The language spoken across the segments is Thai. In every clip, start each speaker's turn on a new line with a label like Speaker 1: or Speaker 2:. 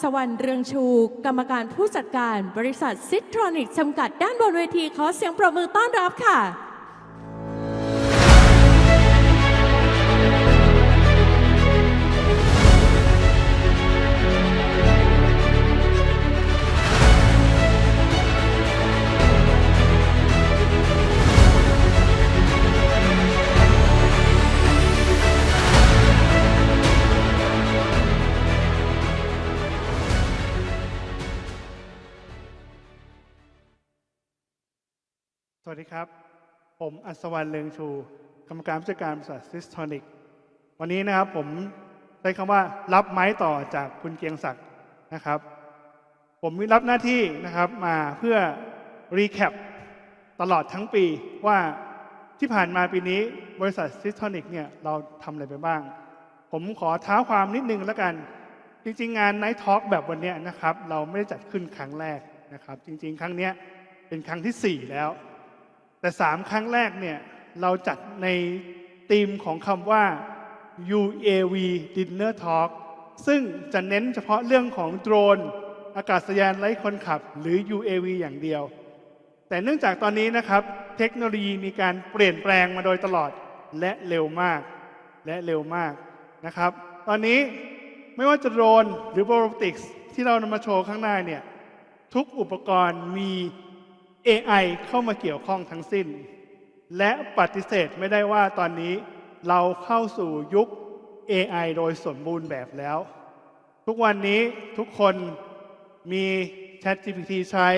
Speaker 1: สวรรค์เรืองชู กรรมการผู้จัดการบริษัทซิทรอนิกจำกัดด้านบนเวทีขอเสียงปรบมือต้อนรับค่ะ
Speaker 2: ผมอัศวรรณเลืองชู กรรมการผู้จัดการบริษัทซิสทอนิก วันนี้นะครับผมใช้คำว่ารับไม้ต่อจากคุณเกียงศักดิ์นะครับ ผมมีรับหน้าที่นะครับมาเพื่อรีแคปตลอดทั้งปีว่าที่ผ่านมาปีนี้บริษัทซิสทอนิกเนี่ยเราทำอะไรไปบ้าง ผมขอท้าความนิดนึงแล้วกัน จริง ๆ งาน Night Talk แบบวันนี้นะครับ เราไม่ได้จัดขึ้นครั้งแรกนะครับ จริง ๆ ครั้งนี้เป็นครั้งที่ 4 แล้ว แต่สามครั้งแรกเนี่ยเราจัดในธีมของคำว่า UAV Dinner Talk ซึ่งจะเน้นเฉพาะเรื่องของโดรน อากาศยานไร้คนขับ หรือ UAV อย่างเดียว แต่เนื่องจากตอนนี้นะครับ เทคโนโลยีมีการเปลี่ยนแปลงมาโดยตลอดและเร็วมาก และเร็วมากนะครับ ตอนนี้ไม่ว่าจะโดรนหรือโรบอติกส์ที่เรานำมาโชว์ข้างหน้าเนี่ยทุกอุปกรณ์มี AI เข้ามาเกี่ยวข้องทั้งสิ้น และปฏิเสธไม่ได้ว่าตอนนี้เราเข้าสู่ยุค AI โดยสมบูรณ์แบบแล้ว ทุกวันนี้ทุกคนมี ChatGPT ใช้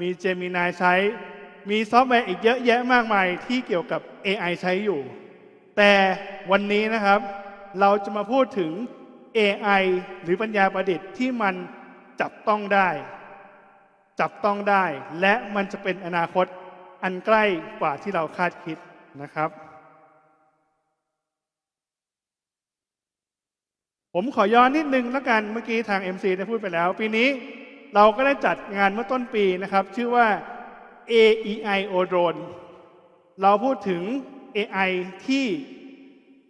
Speaker 2: มี Gemini ใช้ มีซอฟต์แวร์อีกเยอะแยะมากมายที่เกี่ยวกับ AI ใช้อยู่ แต่วันนี้นะครับ เราจะมาพูดถึง AI หรือปัญญาประดิษฐ์ที่มันจับต้องได้ จับต้องได้ และมันจะเป็นอนาคตอันใกล้กว่าที่เราคาดคิดนะครับ ผมขอย้อนนิดนึงแล้วกันเมื่อกี้ทาง MC ได้พูดไปแล้ว ปีนี้เราก็ได้จัดงานเมื่อต้นปีนะครับ ชื่อว่า AEI o Drone เราพูดถึง AI ที่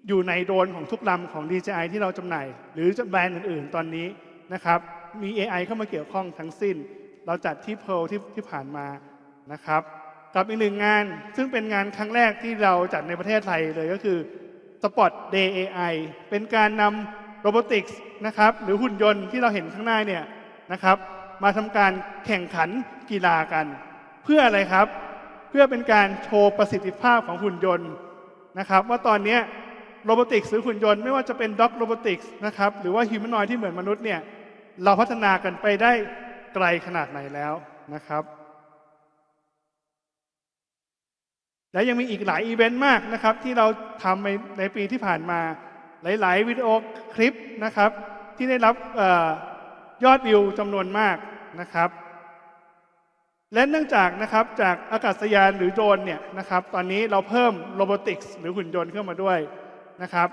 Speaker 2: อยู่ในโดรนของทุกลำของ DJI ที่เราจำหน่าย หรือแบรนด์อื่น ๆ ตอนนี้นะครับ มี AI เข้ามาเกี่ยวข้องทั้งสิ้น เราจัดที่เพ r ที่ที่ผ่านมานะครับ กับอีกหนึ่งงานซึ่งเป็นงานครั้งแรกที่เราจัดในประเทศไทยเลยก็คือ Spot Day AI เป็นการนำโรบอติกส์นะครับหรือหุ่นยนต์ที่เราเห็นข้างหน้าเนี่ยนะครับมาทำการแข่งขันกีฬากัน เพื่ออะไรครับ เพื่อเป็นการโชว์ประสิทธิภาพของหุ่นยนต์นะครับ ว่าตอนนี้โรบอติกส์หรือหุ่นยนต์ไม่ว่าจะเป็นด็อกโรบอติกส์นะครับหรือว่าฮิวแมนอยที่เหมือนมนุษย์เนี่ยเราพัฒนากันไปได้ ไกลขนาดไหนแล้วนะครับ และยังมีอีกหลายอีเวนต์มากนะครับ ที่เราทำในในปีที่ผ่านมาหลาย ๆ วิดีโอคลิปนะครับ ที่ได้รับออยอดวิวจำนวนมากนะครับ และเนื่องจากนะครับจากอากาศยานหรือโดรนเนี่ยนะครับ ตอนนี้เราเพิ่มโรบอติกส์หรือหุ่นยนต์เข้ามาด้วยนะครับ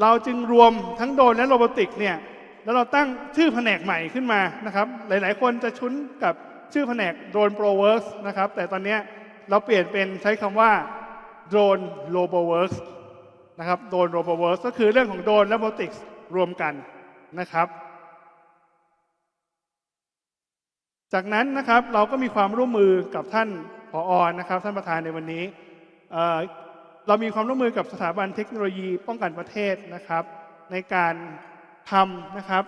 Speaker 2: เราจึงรวมทั้งโดรนและโรบอติกส์เนี่ย แล้วเราตั้งชื่อแผนกใหม่ขึ้นมานะครับ หลาย ๆ คนจะชุนกับชื่อแผนกโดรนโปรเวิร์สนะครับ แต่ตอนนี้เราเปลี่ยนเป็นใช้คำว่าโดรนโรบอเวิร์สนะครับโดรนโรบอเวิร์สก็คือเรื่องของโดรนและโบติกส์รวมกันนะครับ จากนั้นนะครับเราก็มีความร่วมมือกับท่านผออนะครับ ท่านประธานในวันนี้เเรามีความร่วมมือกับสถาบันเทคโนโลยีป้องกันประเทศนะครับ ในการ ทำนะครับ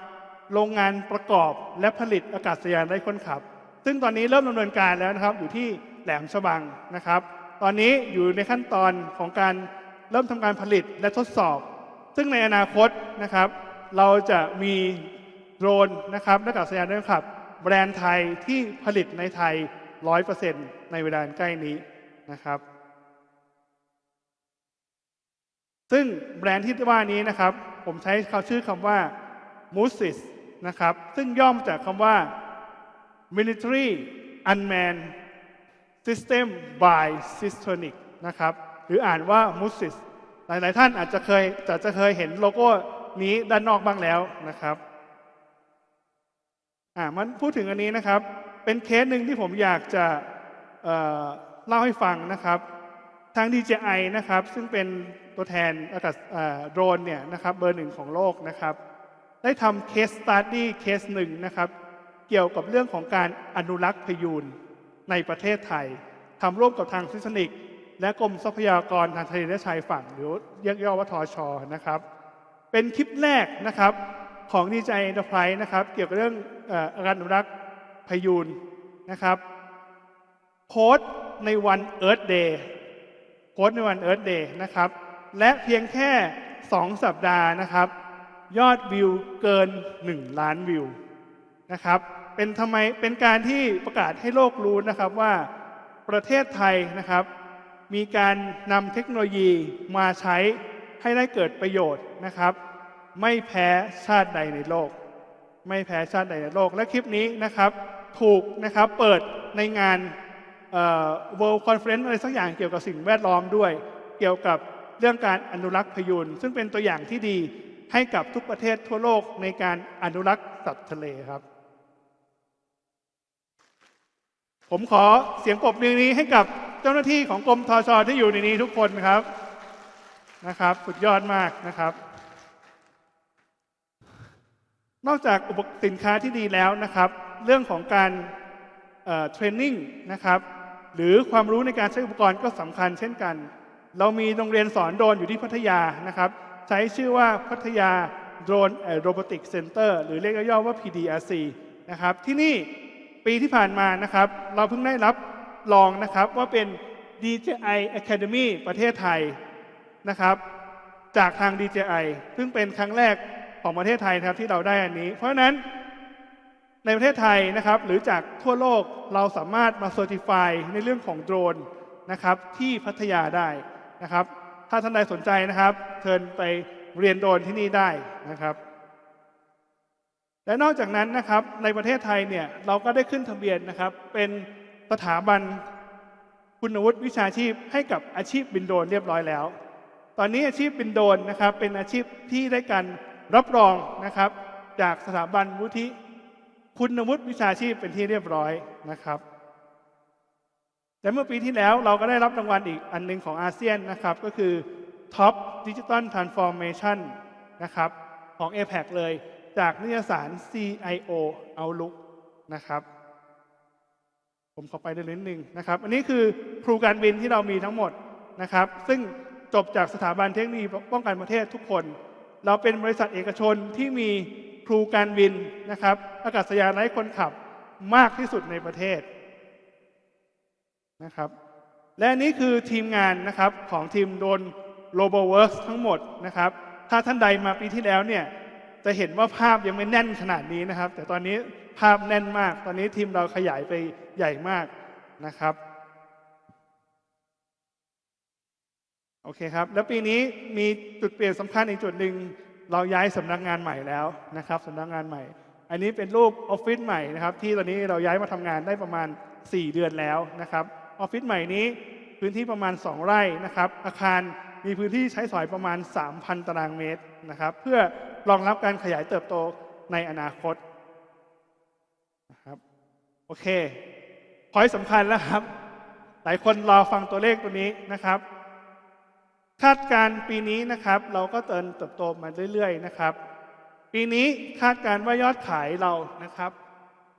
Speaker 2: โรงงานประกอบและผลิตอากาศยานไร้คนขับ ซึ่งตอนนี้เริ่มดำเนินการแล้วนะครับ อยู่ที่แหลมฉบังนะครับ ตอนนี้อยู่ในขั้นตอนของการเริ่มทำการผลิตและทดสอบ ซึ่งในอนาคตนะครับ เราจะมีโดรนนะครับและอากาศยานไร้คนขับ แบรนด์ไทยที่ผลิตในไทย 100%ในเวลาใกล้นี้นะครับ ซึ่งแบรนด์ที่ว่านี้นะครับ ผมใช้เขาชื่อคำว่า MUSIS นะครับ ซึ่งย่อมจากคำว่า Military Unmanned System by Systonic นะครับ หรืออ่านว่า MUSIS หลาย ๆ ท่านอาจจะเคยจะจะเคยเห็นโลโก้นี้ด้านนอกบ้างแล้วนะครับอ่ามันพูดถึงอันนี้นะครับ เป็นเคสหนึ่งที่ผมอยากจะเอ่อเล่าให้ฟังนะครับ ทาง DJI นะครับ ซึ่งเป็น ตัวแทนอากาศโดรนเนี่ยนะครับเบอร์หนึ่งของโลกนะครับ ได้ทำเคสสตัดดี้เคสหนึ่งนะครับ เกี่ยวกับเรื่องของการอนุรักษ์พยูนในประเทศไทยทำร่วมกับทางซิสนิก และกรมทรัพยากรทางทะเลและชายฝั่งหรือเรียกย่อว่าทอชอนะครับ เป็นคลิปแรกนะครับของดีใจเอ็นเตอร์ไพรส์นะครับ เกี่ยวกับเรื่องอการอนุรักษ์พยูนนะครับโพสต์ในวันเอิร์ธเดย์โพสต์ในวันเอิร์ธเดย์นะครับ และเพียงแค่ 2 สัปดาห์นะครับ ยอดวิวเกิน 1 ล้านวิวนะครับ เป็นทำไมเป็นการที่ประกาศให้โลกรู้นะครับว่าประเทศไทยนะครับ มีการนำเทคโนโลยีมาใช้ให้ได้เกิดประโยชน์นะครับ ไม่แพ้ชาติใดในโลก ไม่แพ้ชาติใดในโลก และคลิปนี้นะครับ ถูกนะครับเปิดในงานเอ่อ World Conference อะไรสักอย่างเกี่ยวกับสิ่งแวดล้อมด้วย เกี่ยวกับ เรื่องการอนุรักษ์พยูนซึ่งเป็นตัวอย่างที่ดีให้กับทุกประเทศทั่วโลกในการอนุรักษ์สัตว์ทะเลครับ ผมขอเสียงปรบมือนี้ให้กับเจ้าหน้าที่ของกรมทชที่อยู่ในนี้ทุกคนครับนะครับสุดยอดมากนะครับ นอกจากอุปกรณ์สินค้าที่ดีแล้วนะครับ เรื่องของการเทรนนิ่งนะครับ หรือความรู้ในการใช้อุปกรณ์ก็สำคัญเช่นกัน มีโรงเรียนสอนโดรนอยู่ที่พัทยานะครับ ใช้ชื่อว่าพัทยาโดรนโรบอติกเซ็นเตอร์หรือเรียกย่อว่า PDRC นะครับ ที่นี่ปีที่ผ่านมานะครับ เราเพิ่งได้รับรองนะครับว่าเป็น DJI Academy ประเทศไทยนะครับ จากทาง DJI ซึ่งเป็นครั้งแรกของประเทศไทยครับที่เราได้อันนี้ เพราะฉะนั้นในประเทศไทยนะครับ หรือจากทั่วโลกเราสามารถมาเซอร์ติฟายในเรื่องของโดรนนะครับที่พัทยาได้ นะครับ ถ้าท่านใดสนใจนะครับเชิญไปเรียนโดรนที่นี่ได้นะครับ และนอกจากนั้นนะครับในประเทศไทยเนี่ยเราก็ได้ขึ้นทะเบียนนะครับ เป็นสถาบันคุณวุฒิวิชาชีพให้กับอาชีพบินโดรนเรียบร้อยแล้ว ตอนนี้อาชีพบินโดรนนะครับ เป็นอาชีพที่ได้การรับรองนะครับ จากสถาบันวุฒิคุณวุฒิวิชาชีพเป็นที่เรียบร้อยนะครับ และเมื่อปีที่แล้วเราก็ได้รับรางวัลอีกอันหนึงของอาเซียนนะครับ ก็คือ Top Digital Transformation นะครับของ APEC เลยจากนิตยสาร CIO Outlook นะครับ ผมขอไปเรื่อยนิดนึงนะครับ อันนี้คือครูการบินที่เรามีทั้งหมดนะครับ ซึ่งจบจากสถาบันเทคโนโลยีป้องกันประเทศทุกคน เราเป็นบริษัทเอกชนที่มีครูการบินนะครับอากาศยานไร้คนขับมากที่สุดในประเทศ นะครับ และนนี้คือทีมงานนะครับของทีมโดน Global Works ทั้งหมดนะครับ ถ้าท่านใดมาปีที่แล้วเนี่ยจะเห็นว่าภาพยังไม่แน่นขนาดนี้นะครับ แต่ตอนนี้ภาพแน่นมาก ตอนนี้ทีมเราขยายไปใหญ่มากนะครับโอเคครับ แล้วปีนี้มีจุดเปลี่ยนสำคัญอีกจุดหนึ่งเราย้ายสำนักงานใหม่แล้วนะครับสำนักงานใหม่ อันนี้เป็นรูปออฟฟิศใหม่นะครับ ที่ตอนนี้เราย้ายมาทำงานได้ประมาณ 4 เดือนแล้วนะครับ ออฟฟิศใหม่นี้พื้นที่ประมาณ 2 ไร่นะครับ อาคารมีพื้นที่ใช้สอยประมาณ 3,000 ตารางเมตรนะครับ เพื่อรองรับการขยายเติบโตในอนาคตนะครับโอเคพอยสำคัญแล้วครับ หลายคนรอฟังตัวเลขตัวนี้นะครับ คาดการณ์ปีนี้นะครับ เราก็เตินเติบโตมาเรื่อยๆนะครับ ปีนี้คาดการณ์ว่ายอดขายเรานะครับ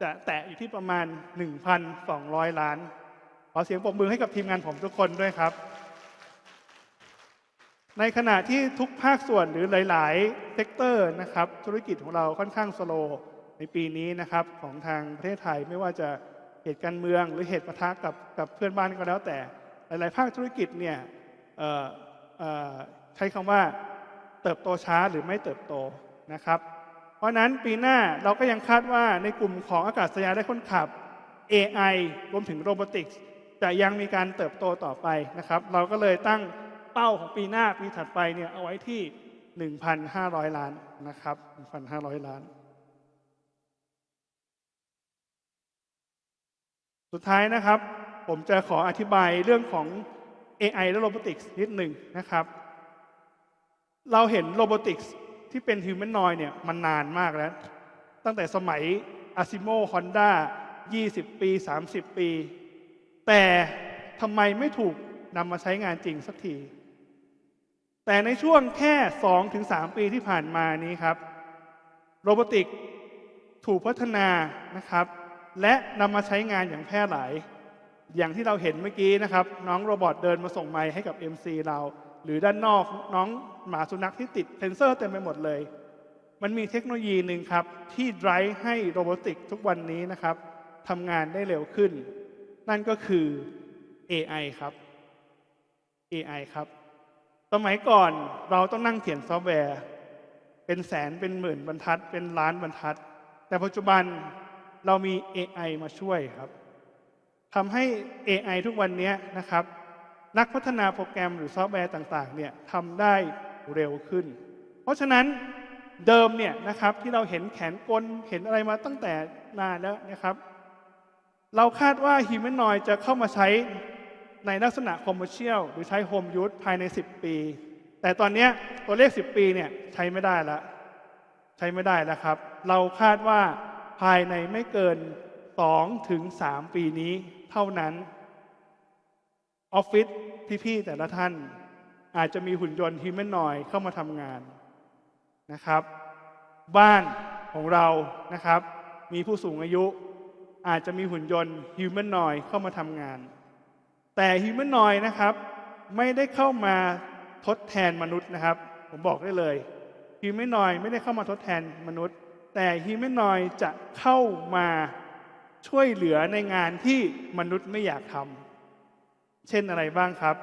Speaker 2: จะแตะอยู่ที่ประมาณ 1,200 ล้าน ขอเสียงปรบมือให้กับทีมงานผมทุกคนด้วยครับ ในขณะที่ทุกภาคส่วนหรือหลาย ๆ เซกเตอร์นะครับธุรกิจของเราค่อนข้างสโลว์ในปีนี้นะครับของทางประเทศไทยไม่ว่าจะเหตุการเมืองหรือเหตุปะทะกับกับเพื่อนบ้านก็แล้วแต่ หลาย ๆ ภาคธุรกิจเนี่ยใช้คำว่าเติบโตช้าหรือไม่เติบโตนะครับ เพราะฉะนั้นปีหน้าเราก็ยังคาดว่าในกลุ่มของอากาศยานและคนขับ AI รวมถึงโรบอติกส์ จะยังมีการเติบโตต่อไปนะครับ เราก็เลยตั้งเป้าของปีหน้าปีถัดไปเนี่ยเอาไว้ที่ 1,500 ล้านนะครับ 1,500 ล้าน สุดท้ายนะครับ ผมจะขออธิบายเรื่องของ AI และโรบอติกส์นิดหนึ่งนะครับ เราเห็นโรบอติกส์ที่เป็นฮิวแมนนอยเนี่ยมันนานมากแล้ว ตั้งแต่สมัยอาซิโมฮอนด้า20 ปี 30 ปี แต่ทำไมไม่ถูกนำมาใช้งานจริงสักที แต่ในช่วงแค่2-3ปีที่ผ่านมานี้ครับ โรบอติกถูกพัฒนานะครับ และนำมาใช้งานอย่างแพร่หลาย อย่างที่เราเห็นเมื่อกี้นะครับ น้องโรบอทเดินมาส่งไมค์ให้กับ MC เรา หรือด้านนอกน้องหมาสุนัขที่ติดเซนเซอร์เต็มไปหมดเลย มันมีเทคโนโลยีหนึ่งครับ ที่ drive ให้โรบอติกทุกวันนี้นะครับทำงานได้เร็วขึ้น นั่นก็คือ AI ครับ AI ครับ สมัยก่อนเราต้องนั่งเขียนซอฟต์แวร์ เป็นแสนเป็นหมื่นบรรทัด เป็นล้านบรรทัด แต่ปัจจุบันเรามี AI มาช่วยครับทำให้ AI ทุกวันนี้นะครับ นักพัฒนาโปรแกรมหรือซอฟต์แวร์ต่างๆเนี่ยทำได้เร็วขึ้น เพราะฉะนั้นเดิมเนี่ยนะครับที่เราเห็นแขนกลเห็นอะไรมาตั้งแต่นานแล้วนะครับ เราคาดว่าฮิม a นอยจะเข้ามาใช้ในลักษณะคอมเมอร์เชียลหรือใช้โฮมยู e ภายใน 10 ปี แต่ตอนนี้ตัวเลข 10 ปีเนี่ยใช้ไม่ได้แล้ว ใช้ไม่ได้แล้วครับ เราคาดว่าภายในไม่เกิน 2 ถึง 3 ปีนี้เท่านั้น ออฟฟิศพี่ๆแต่ละท่าน อาจจะมีหุ่นยนต์ฮิม a นอยเข้ามาทำงานนะครับ บ้านของเรานะครับ มีผู้สูงอายุ อาจจะมีหุ่นยนต์ฮิวแมนนอยเข้ามาทำงาน แต่ฮิวแมนนอยนะครับ ไม่ได้เข้ามาทดแทนมนุษย์นะครับ ผมบอกได้เลยฮิวแมนนอยไม่ได้เข้ามาทดแทนมนุษย์ แต่ฮิวแมนนอยจะเข้ามาช่วยเหลือในงานที่มนุษย์ไม่อยากทำเช่นอะไรบ้างครับ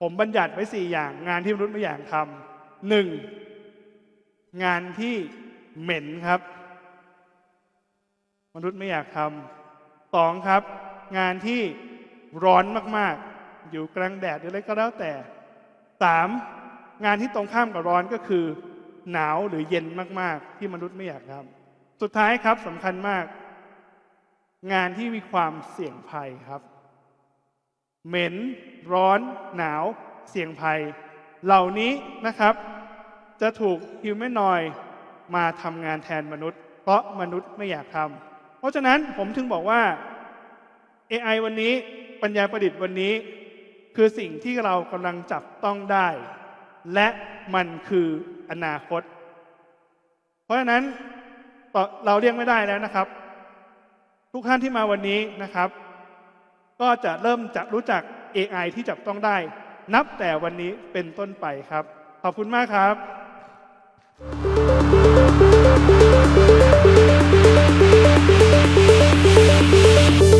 Speaker 2: ผมบัญญัติไว้สี่อย่างงานที่มนุษย์ไม่อยากทำหนึ่งงานที่เหม็นครับ มนุษย์ไม่อยากทำสองครับ งานที่ร้อนมากๆ อยู่กลางแดดหรืออะไรก็แล้วแต่สามงานที่ตรงข้ามกับร้อนก็คือ หนาวหรือเย็นมากๆ ที่มนุษย์ไม่อยากทำสุดท้ายครับสำคัญมาก งานที่มีความเสี่ยงภัยครับ เหม็น ร้อน หนาว เสี่ยงภัย เหล่านี้นะครับ จะถูกฮิวแมนอยมาทำงานแทนมนุษย์ เพราะมนุษย์ไม่อยากทำ ราะฉะนั้นผมถึงบอกว่า AI วันนี้ปัญญาประดิษฐ์วันนี้ คือสิ่งที่เรากำลังจับต้องได้ และมันคืออนาคต เพราะฉะนั้นเราเรียกไม่ได้แล้วนะครับ ทุกท่านที่มาวันนี้นะครับ ก็จะเริ่มจะรู้จัก AI ที่จับต้องได้ นับแต่วันนี้เป็นต้นไปครับ ขอบคุณมากครับ
Speaker 3: Thank Música